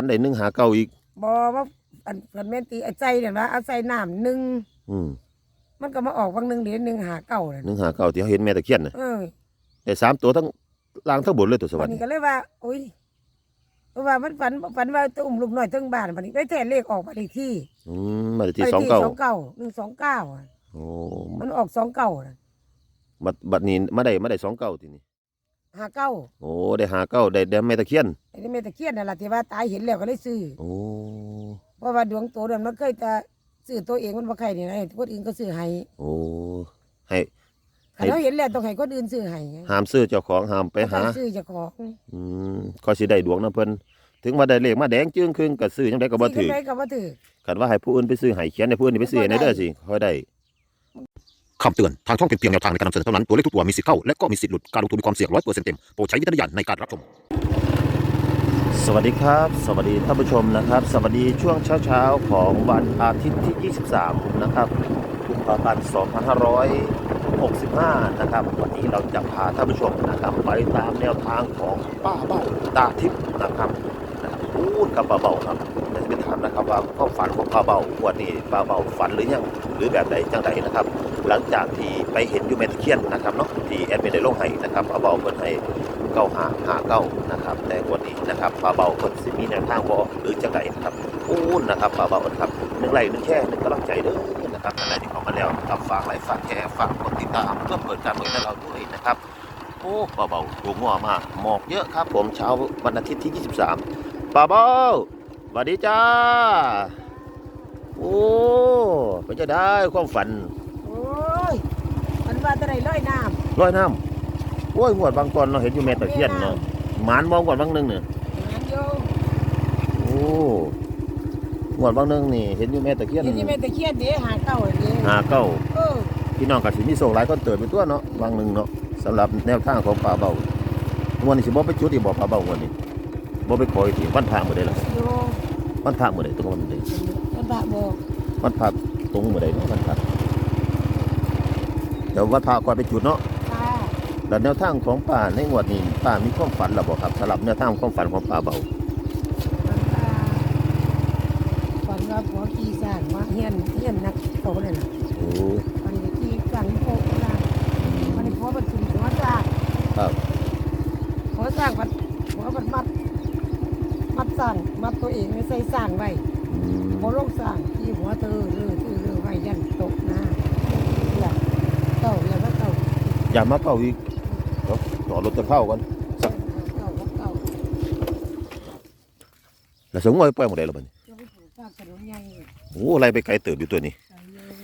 อันใดหนึ่งหาเก้าอีก บอว่าอันอันแม่นตีไอ้ใจเนี่ยว่าเอาใส่น้ำหนึ่งอืมมันก็มาออกบางหนึ่งเดี๋ยวหนึ่งหาเก่าเลยหนึ่งหาเก้าที่เขาเห็นแม่ตะเคียนน่ะเออแต่สามตัวทั้งล่างทั้งบนเลยตัวสวัวันสนี้ดิ์ก็เลยว่าอุ้ยเพราะว่ามันฝันฝันว่าตัวอุ้มลูกหน่อยทั้งบ้านวันนี้ได้แทนเลขออกมาเลขที่อืมมาที่สองเก้าสองเก้าหนึ่งสองเก้าโอ้มันออกสองเก้าน่ะ บัดบัดนี้มาได้มาได้สองเก้าทีนี้ หาเก้าโอ้ได้หาเก้าได้ได้แม่ตะเคียนไอ้นี่แม่ตะเคียนนั่นแหละที่ว่าตายเห็นแล้วก็เลยซื้อโอ้เพราะว่าดวงโตเดิมมันเคยจะซื้อตัวเองมันบ่ใครนี่นะคนอื่นก็ซื้อให้โอ้ให้ ให้ถ้าเราเห็นแล้วต้องให้คนอื่นซื้อให้ไงห้ามซื้อเจ้าของห้ามไปหาบ่ต้องซื้อเจ้าของอืมก็สิได้ดวงนะเพิ่นถึงว่าได้เลขมาแดงจึ้งครึ่งก็ซื้อจังไดก็บ่ถือซื้อจั่งใดก็บ่ถือ คันว่าให้ผู้อื่นไปซื้อให้เขียนให้ผู้อื่นไปซื้อให้ในเด้อสิค่อยได้ คำเตือน ทางช่องเป็นเพียงแนวทางในการนำเสนอเท่านั้น ตัวเลขทุกตัวมีสิทธิ์เข้า และก็มีสิทธิ์หลุด การลงทุนมีความเสี่ยงร้อยเปอร์เซ็นต์เต็ม โปรดใช้วิจารณญาณในการรับชม สวัสดีครับ สวัสดีท่านผู้ชมนะครับ สวัสดีช่วงเช้าๆของวันอาทิตย์ที่ 23 นะครับกุมภาพันธ์2565 นะครับ วันนี้เราจะพาท่านผู้ชมนะครับไปตามแนวทางของป้าเบ้าตาทิพย์นะครับนะครับพูดกับป้าเบ้าครับจะไปถามนะครับว่าก็ฝันของป้าเบ้าวันนี้ป้าเบ้าฝันหรือยังหรือแบบไหนจังไดนะครับ หลังจากที่ไปเห็นอยูเมตะเคียนนะครับเนาะที่แอดมินได้ลงให้นะครับป้าเบาเพิ่นให้เก้าหาหาเก้านะครับ แต่วันนี้นะครับปลาเบาคนสิมีแนวทางบ่หรือจังไดนะครับอู้นะครับปลาเบานครับหนึ่งไลค์หนึ่งแค่หนึ่งกำลังใจเด้อนะครับอะไรที่เข้ามาแล้วนะครับฝากไลค์ฝากแชร์ฝากกดติดตามเพื่อเปิดการเปิดให้เราด้วยนะครับโอ้ปลาเบาตัวงัวมากหมอกเยอะครับ ผมเช้าวันอาทิตย์ที่ 23ปลาเบาสวัสดีจ้าโอ้เป็นจะได้ความฝัน ว่าจะได้ร้อยน้ำร้อยน้ำโอ้ยงวดบางตอนเราเห็นอยู่แม่ตะเคียนเนาะหมานมองก่อนบางหนึงเนี่ยงานโยโอ้งวดบางหนึงนี่เห็นอยู่แม่ตะเคียนเห็นที่แม่ตะเคียนเด้หาเก้าเด้หาเก้า เออพี่น้องกับสิมีโศกหลายคนเติบไปตัวเนาะบางหนึงเนาะสำหรับแนวทางของปลาเบาวันนี้สิบ่ไปจุดอีกบ่ปลาเบางวันนี้บ่ไปขออีกทีวันพระมื้อใดล่ะโยวันพระมื้อใดตรงวันใดมันบะบอกวันพระตรงมื้อใดเนาะวันพระ เดี๋ยววันพระก่อนไปจุดเนาะค่ะแล้วแนวทางของป้าในงวดนี้ป้ามีความฝันหรือบ่ครับสำหรับแนวทางความฝันของป้าเบามันตาฝันว่าผัวขี่สร้างมาเฮียนเฮียนนักโตเลยล่ะโอ้มันก็ขี่สร้างโตนะมันผัวมันถึงหัวสร้างครับหัวสร้างมันหัวมันมัดมัดสร้างมัดตัวเองไม่ใส่สร้างไว้อืมพอลงสร้างที่หัวเธอเลือเธอเลือไว้ยันตกนะเนี่ยเต่าเนี่ยว่าเต่า อย่ามาเป่าอีกเดี๋ยวต่อรถจะเข้าก่อนเต่าเต่าเต่าแล้วสงวยปล่อยหมดได้แล้วบัดนี้จะไปปลูกข้าวกระโดดใหญ่โอ้อะไรไปไกลเติบอยู่ตัวนี้ใส่เลย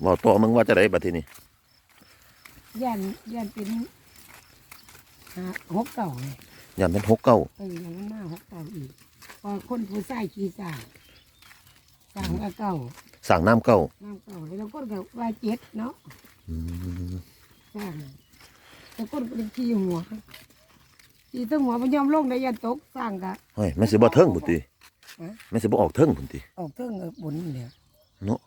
เว่าต่อมึงว่าจะได้บัดทีนี้ยันยันเป็นหาหกเก่าเลยยันเป็นหกเก้าเออยังมาหกเก่าอีกพอคนผู้ใส่ขี่สร้างสร้างก็เก่าสั่งน้ำเก้าน้ำเก่าแล้วคนก็ว่าเจ็ดเนาะ อืมสร้างแต่คนก็เป็นขี่หัวขี่ตั้งหัวมันยอมลงได้ยันตกสร้างกะเฮ้ยแม่นสิบ่เทิงพุ่นติฮะแม่นสิบ่ออกเทิงพุ่นติออกเทิงเออบนเนี่ยเนาะ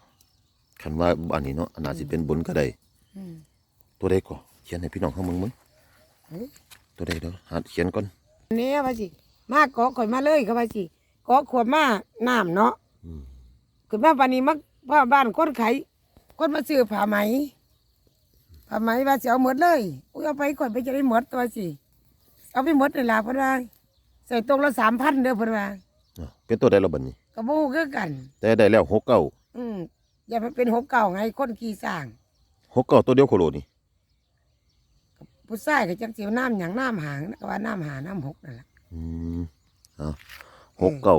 คันว่าอันนี้เนาะอันน่าสิเป็นบุญก็ได้อืมตัวใดก็เขียนให้พี่น้องเฮามึงมึงเฮ้ยตัวใดเด้อหาเขียนก่อนนี่ว่าสิมาเกาะข่อยมาเลยก็ว่าสิเกาะขวดมาน้ำเนาะอืมขึ้นมาปานนี้มักพ่อบ้านคนไขคนมาซื้อผ้าไหม ผ้าไหมว่าสิเอาหมดเลยอุ้ยเอาไปข่อยไปจะได้หมดตัวสิเอาไปหมดเลยล่ะเพิ่นว่าใส่ตรงละสามพันเด้อเพิ่นว่าเนาะเป็นตัวใดแล้วบัดนี้ ก็บ่ฮู้คือกัน แต่ได้แล้วหกเก้าอืมอย่าไปเป็นหกเก่าไงคนขี่สร้าง หกเก้าตัวเดียวโคโลนี่ผู้ชายก็จังสิเอาน้ำหยังน้ำหางก็ว่าน้ำหาน้ำหกนั่นแหละอืมเอาหกเก้า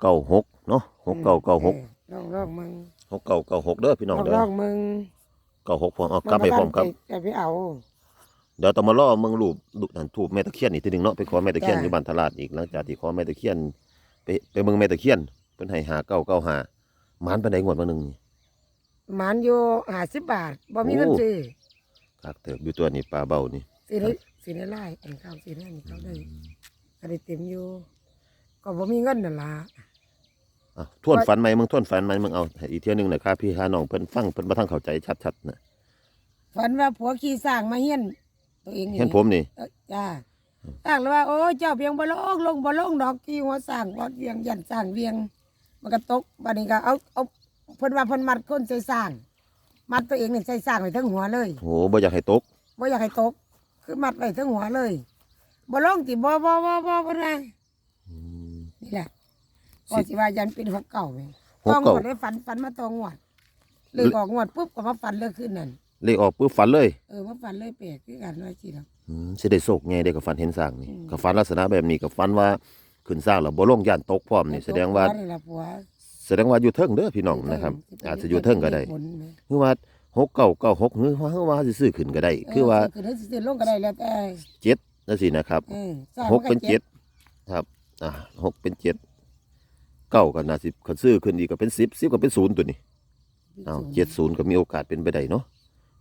เก้าหกเนาะหกเก้าเก้าหกลองลองมึงหกเก้าเก้าหกเด้อพี่น้องลองเด้ลอองมึง เก้าหกพร้อมเอากลับไปพร้อมครับจะไปเอา เดี๋ยวต้องมาล่อเมืองรูปดูนั่นถูกแม่ตะเคียนอีกทีหนึงเนาะไปขอแม่ตะเคียนจ้ะอยู่บ้านตลาดอีกหลังจากที่ขอแม่ตะเคียนไปไปเมืองแม่ตะเคียนเพิ่นให้หาเก้าเก้าหาหมานไปไหนงวดมาหนึ่งนี่หมันอยู่ห้าสิบบาทบ่มีเงินโอ้ซื้อคักเถิบอยู่ตัวนี้ปลาเบานี่ซื้อได้ซื้อได้ไล่อันข้าวซื้อได้นี่เขาได้ก็ได้เต็มอยู่ก็บ่มีเงินนั่นล่ะอะ ทวนฝันไหมมึงทวนฝันไหมมึงเอาให้อีกเที่ยหนึงหน่อยครับพี่หาน้องเพิ่นฟังเพิ่นบ่ทันเข้าใจชัดๆนะฝันว่าผัวขี่สร้างมาเฮียนตัวเองนี่เห็นผมนี่เอ้อจ้าสร้างเลยว่าโอ้ยเจ้าเพียงบ่ลงลงบ่ลงดอกกี่หัวสร้างบ่เวียงยันสร้างเวียง มันก็ตกบัดนี้ก็เอาเอาเพิ่นว่าเพิ่นมัดคนใส่สร้าง มัดตัวเองนี่ใส่สร้างไว้ทั้งหัวเลยโหบ่อยากให้ตกบ่อยากให้ตก คือมัดไว้ทั้งหัวเลยบ่ลงติบ่บ่บ่บ่บ่นะอืมนี่แหละ ก็สิว่ายันเป็นหกเก่าแม่หกต้องเก้างวดได้ฝันฝันมาตองงวดเลยออกงวดปุ๊บก็มาฝันเลยขึ้นนั่นเลขออกปุ๊บฝันเลยเออมาฝันเลยแปลกคือกันว่าสิเนาะ อืมสิได้โศกไงได้กับฝันเห็นสร้างนี่อืม กับฝันลักษณะแบบนี้กับฝันว่าขึ้นสร้างแล้วบ่ลงย่านตกพร้อมนี่แสดงว่าผันี่ล่ะผัวแสดงว่าอยู่เทิงเด้อพี่น้องนะครับ อาจจะอยู่เทิงก็ได้ผลไหมคือว่าหกเก้าเก้าหกหรือว่าคือว่าสิซื้อขึ้นก็ได้ คือว่าเคือสิซื้อลงก็ได้แล้วแต่เจ็ดนั่นสินะครับ เออสร้างหกเป็นเจ็ดครับ อ่าหกเป็นเจ็ด เก้าก็น่าสิคันซื้อขึ้นอีกก็เป็นสิบสิบก็เป็นศูนย์ตัวนี้เอาเจ็ดศูนย์ก็มีโอกาสเป็นไปได้เนาะ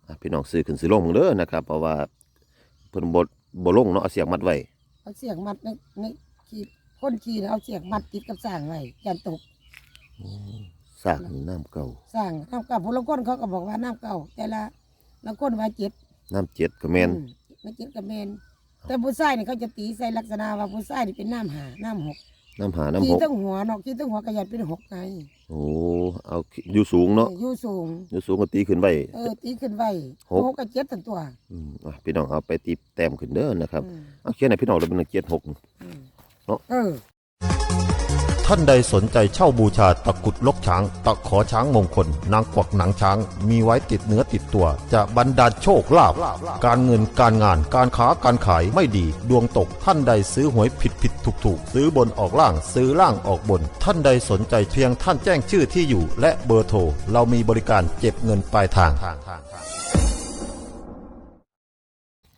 อะพี่น้องซื้อขึ้นซื้อลงเด้อนะครับ เพราะว่าเพิ่นบ่บ่ลงเนาะเอาเสียงมัดไว้เอาเสียงมัดในในขี่คนขี่น่ะเอาเสียงมัดติดกับสร้างไว้ยันตกสร้างน้ำเก่าสร้างน้ำเก่าพลคนเขาก็บอกว่าน้ำเก่า แต่ละละคนว่าเจ็ดน้ำเจ็ดก็แม่นอืนักเจ็ดกับแมนแต่ผู้ชายนี่เขาจะตีใส่ลักษณะว่าผู้ชายนี่เป็นน้ำหาน้ำหก น้ำหาน้ำขี่หกตั้งหัวเนาะขี่ตั้งหัวกระยันเป็นหกไงโอ้เอาอยู่สูงเนาะออยู่สูง อยู่สูงก็ตีขึ้นไว้ เออตีขึ้นไว้หก หกกับเจ็ดตั้งตัวอืมอะพี่น้องเอาไปตีแต้มขึ้นเด้อนะครับอืมเอาเขียนให้พี่น้องเราเป็นเจ็ดหกอืมเนาะ เออ ท่านใดสนใจเช่าบูชาตะกรุดลกช้าง ตะขอช้างมงคล นางกวักหนังช้าง มีไว้ติดเนื้อติดตัว จะบรรดาลโชคลาภการเงินการงานการค้าการขายไม่ดี ดวงตกท่านใดซื้อหวยผิดผิดถูกถูกซื้อบนออกล่างซื้อล่างออกบน ท่านใดสนใจเพียงท่านแจ้งชื่อที่อยู่ และเบอร์โทรเรามีบริการเก็บเงินปลายทาง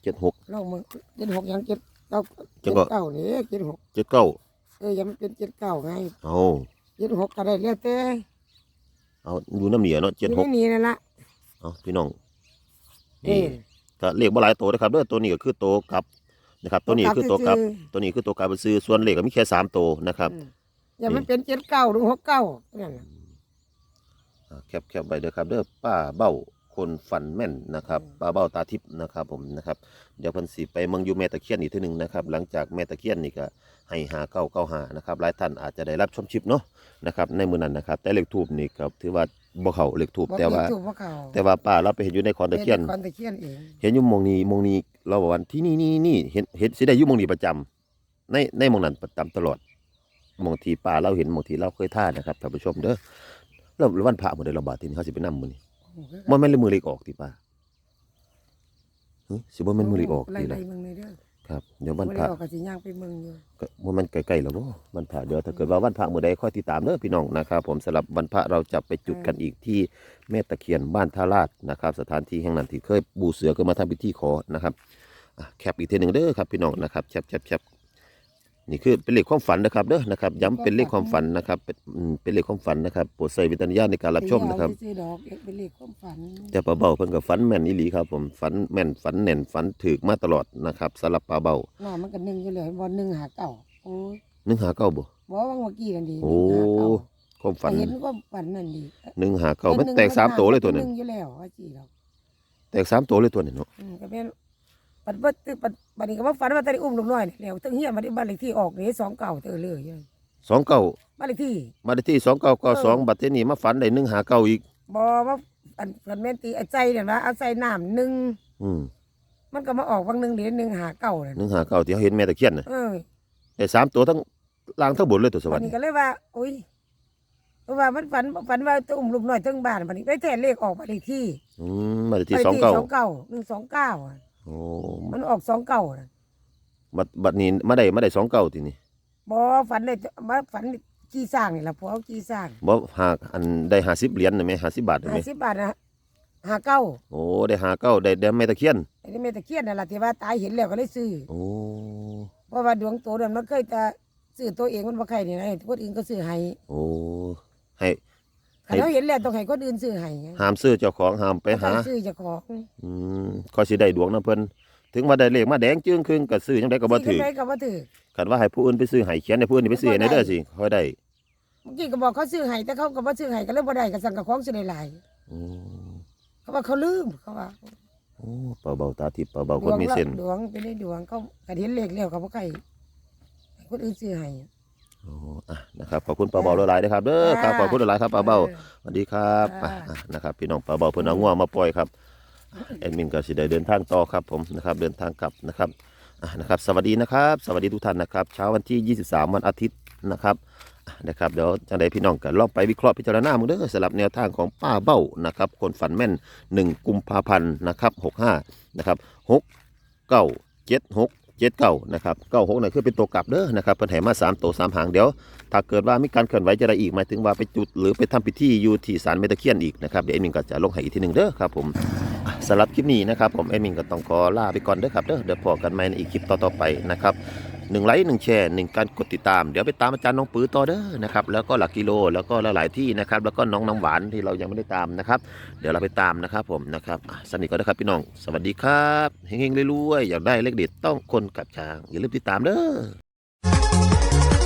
เจ็ดหกลองมึงเจ็ดหกยังเจ็ดเก้าเจ็เจ็ดดก็เก้านี่เจ็ดหกเจ็ดเก้าเออยังมันเป็นเจ็ดเก้าไงเอาเจ็ดหกก็ได้เรียกแต่เอาอยู่น้ำเหนียเนาะเจ็ดหกที่นี่นั่นละเอาพี่น้องเอนี่อก็เลขบ่หลายตัวนะครับเด้อตัวนี้ก็คือตัวกลับนะครับ ตัวนี้คือตัวกลับ ตัวนี้คือตัวกลับไปซื้อส่วนเลขก็มีแค่สามตัวนะครับอืมอย่ามันเป็นเจ็ดเก้าหรือหกเก้านั่นน่ะอ่าแคปแคปไว้เด้อครับเด้อป้าเบ้า คนฝันแม่นนะครับป้าเบ้าตาทิพย์นะครับผมนะครับเดี๋ยวเพิ่นสิไปเมืองอยู่แม่ตะเคียนอีกทีหนึงนะครับหลังจากแม่ตะเคียนนี่ก็ให้หาเก้าเก้าหานะครับหลายท่านอาจจะได้รับชมชิปเนาะนะครับในมือนั้นนะครับแต่เลขทูบนี่ก็ถือว่าบ่เข้าเลขทูบแต่ว่าบ่ถูกว่าเขาแต่ว่าป้าเราไปเห็นอยู่ในคอนตะเคียนคอนตะเคียนเองเห็นอยู่หมองนี้หมองนี้เราบอกว่าที่นี่นี่นี่เห็นเห็นสิได้อยู่หมองนี้ประจำในในหมองนั้นประจำตลอดหมองที่ป้าเราเห็นหมองที่เราเคยท่านะครับท่านผู้ชมเด้อแล้ววันพระมื้อใดเราบาดทีนี้เขาสิไปนำมื้อนี้ มันไม่นเลยมือเล็กออกติป้าหึสิบ่แม่นมือเล็กออกไล่ติไล่ล่ะเมืองเลยเด้อครับเดี๋ยววันบ่พได้ระออกก็สิย่างไปเมืองอยู่ ก็ว่ามันใกล้ๆแล้วบ่วันพระเดี๋ยวถ้าเกิดว่าวันพระมื้อใดค่อยติดตามเด้อพี่น้องนะครับ ผมสำหรับวันพระเราจะไปจุดกันอีกที่แม่ตะเคียนบ้านท่าลาดนะครับ สถานที่แห่งนั้นที่เคยบูเสือก็มาทำพิธีขอนะครับอะแคปอีกทีหนึ่งเด้อครับพี่น้องนะครับแคปแคปแคป นี่คือเป็นเลขความฝันนะครับเด้อนะครับ ย้ำเป็นเลขความฝันนะครับเป็นอืมเป็นเลขความฝันนะครับโปรดใส่วิจารณญาณในการรับชมนะครับ ไปเอาไปซื้อดอกเอกเป็นเลขความฝันแต่ปลาเบาเพิ่นก็ฝันแม่นอีหลีครับผมฝันแม่นฝันแน่นฝันถึกมาตลอดนะครับสำหรับปลาเบาหน้ามันก็หนึ่งอยู่เลยบ่หนึ่งหาเก่าโอ้ยหนึ่งหาเก้าบ่บ่ว่าเมื่อกี้นั่นดีโอ้หนึ่งหาเก่าความฝันแต่เห็นก็ฝันนั่นดีหนึ่งหาเก้ามันแตกสามตัวเลยตัวหนึงหนึ่งอยู่แล้วว่าจีเราแตกสามตัวเลยตัวหนึงเนาะ อืมก็เป็น ปัดเบิดตึกปัดบัดนี้ก็ว่าฝันว่าตอนนี้อุ้มลูกน้อยนี่แล้วถึงเฮียมาได้บ้านเลขที่ออกนี่สองเก่าเตอเลยอยู่สองเก้าบ้านเลขที่มาได้ที่สองเก้าเก้าสองบัดเทนี้มาฝันได้หนึ่งหาเก้าอีกบ่ว่าอันอันแม่นตีไอ้ใจเนี่ยว่าเอาใส่น้ำหนึ่งอืมมันก็มาออกบางหนึ่งเดี๋ยวหนึ่งหาเก่านั่นหนึ่งหาเก้าที่เขาเห็นแม่ตะเคียนน่ะเออได้สามตัวทั้งล่างทั้งบนเลยตัวสวรวัรนค์นี้ก็เลยว่าอุ้ยเพราะว่ามันฝันฝันว่าจะอุ้มลูกน้อยถึงบ้านวันนี้ได้แท้เลขออกบ้านเลขที่อืมมาได้ที่สองเก้าสองเก้าหนึ่งสองเก้าอะ โอ้มันออกสองเก้าน่ะบัดบัดนี้มาได้มาได้สองเก้าทีนี้บ่ฝันได้มาฝันจี้สร้างนี่ล่ะพวกเอาจี้สร้างบ่หากอันได้ห้าสิบเหรียญน่ะไหมห้าสิบบาทน่ะไหมห้าสิบบาทนะหาเก้าโอ้ได้หาเก้าได้ได้แม่ตะเคียนไอ้นี่แม่ตะเคียนนั่นล่ะที่ว่าตายเห็นแล้วก็เลยซื้อโอ้เพราะว่าดวงโตนั้นมันเคยจะซื้อตัวเองมันบ่ใครนี่นะคนอื่นก็ซื้อให้โอ้ให้ ให้ถ้าเราเห็นแล้วต้องให้คนอื่นซื้อให้ไงห้ามซื้อเจ้าของห้ามไปหาต้องซื้อเจ้าของอืมก็สิได้ดวงนะเพิ่นถึงว่าได้เลขมาแดงจึงครึ่งก็ซื้อจังไดก็บ่ถือซื้อก็บ่ถือคันว่าให้ผู้อื่นไปซื้อให้เขียนให้ผู้อื่นไปซื้อให้ในเด้อสิค่อยได้เมื่อกี้ก็บอกเขาซื้อให้แต่เขาก็บ่ซื้อให้ก็เลยบ่ได้ก็สั่งกับของซื้อหลายอืมๆเขาว่าเขาลืมเขาว่าโอ้อ้ปลาเบาตาทิพย์ปลาเบาคนมีเส้นดวงเป็นได้ดวงเขากระเห็นเลขแล้วเขาบ่ใกล้ให้คนอื่นซื้อให้โอ้อะนะครับขอบคุณปลาเบาหลายๆนะครับเด้อครับขอบคุณหลายๆครับปลาเบาสวัสดีครับอะอะนะครับพี่น้องปลาเบาเพิ่นเอางัวมาปล่อยครับแอดมินก็สิได้เดินทางต่อครับผมนะครับเดินทางกลับนะครับอะนะครับสวัสดีนะครับ สวัสดีทุกท่านนะครับ เช้าวันที่ 23 วันอาทิตย์นะครับอะนะครับเดี๋ยวจังใดพี่น้องกันลองไปวิเคราะห์พิจารณามึงเด้อสำหรับแนวทางของป้าเบ้านะครับคนฝันแม่น 1 กุมภาพันธ์นะครับ65นะครับ6เก้าเจ็ดเจ็ดเก้านะครับเก้าหกนี่คือเป็นตัวกลับเด้อนะครับเพิ่นแห่มาสามตัวสามหางเดี๋ยว ถ้าเกิดว่ามีการเคลื่อนไหวจะได้อีกหมายถึงว่าไปจุดหรือไปทำพิธีอยู่ที่ศาลเมตะเคียนอีกนะครับเดี๋ยวเอ็มินก็จะลงให้อีกทีหนึ่งเด้อครับผมสำหรับคลิปนี้นะครับผมเอ็มินก็ต้องขอลาไปก่อนเด้อครับเด้อเดี๋ยวพอกันใหม่ในอีกคลิปต่อๆไปนะครับ หนึ่งไลค์หนึ่งแชร์หนึ่งการกดติดตาม เดี๋ยวไปตามอาจารย์น้องปื้อต่อเด้อนะครับแล้วก็หลักกิโลแล้วก็หลายๆที่นะครับแล้วก็น้องน้ำหวานที่เรายังไม่ได้ตามนะครับ เดี๋ยวเราไปตามนะครับผมนะครับสนิทก็นะครับพี่น้อง สวัสดีครับเฮงๆรวยๆอยากได้เลขเด็ดต้องคนกับช้างอย่าลืมติดตามเด้อ